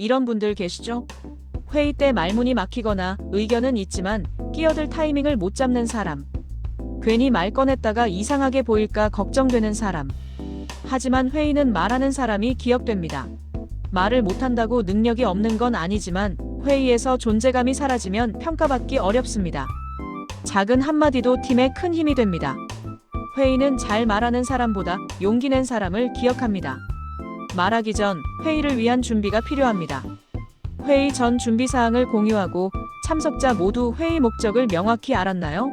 이런 분들 계시죠? 회의 때 말문이 막히거나 의견은 있지만 끼어들 타이밍을 못 잡는 사람. 괜히 말 꺼냈다가 이상하게 보일까 걱정되는 사람. 하지만 회의는 말하는 사람이 기억됩니다. 말을 못한다고 능력이 없는 건 아니지만 회의에서 존재감이 사라지면 평가받기 어렵습니다. 작은 한마디도 팀에 큰 힘이 됩니다. 회의는 잘 말하는 사람보다 용기 낸 사람을 기억합니다. 말하기 전 회의를 위한 준비가 필요합니다. 회의 전 준비 사항을 공유하고 참석자 모두 회의 목적을 명확히 알았나요?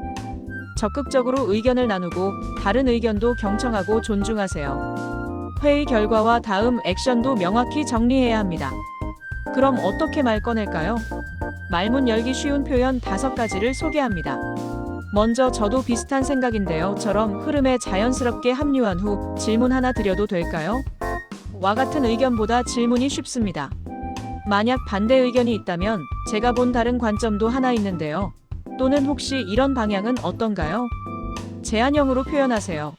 적극적으로 의견을 나누고 다른 의견도 경청하고 존중하세요. 회의 결과와 다음 액션도 명확히 정리해야 합니다. 그럼 어떻게 말 꺼낼까요? 말문 열기 쉬운 표현 다섯 가지를 소개합니다. 먼저 저도 비슷한 생각인데요.처럼 흐름에 자연스럽게 합류한 후 질문 하나 드려도 될까요? 와 같은 의견보다 질문이 쉽습니다. 만약 반대 의견이 있다면 제가 본 다른 관점도 하나 있는데요. 또는 혹시 이런 방향은 어떤가요? 제안형으로 표현하세요.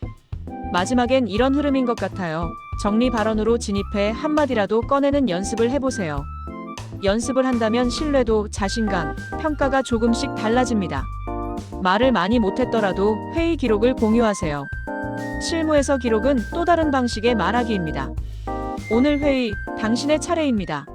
마지막엔 이런 흐름인 것 같아요. 정리 발언으로 진입해 한마디라도 꺼내는 연습을 해보세요. 연습을 한다면 신뢰도, 자신감, 평가가 조금씩 달라집니다. 말을 많이 못했더라도 회의 기록을 공유하세요. 실무에서 기록은 또 다른 방식의 말하기입니다. 오늘 회의, 당신의 차례입니다.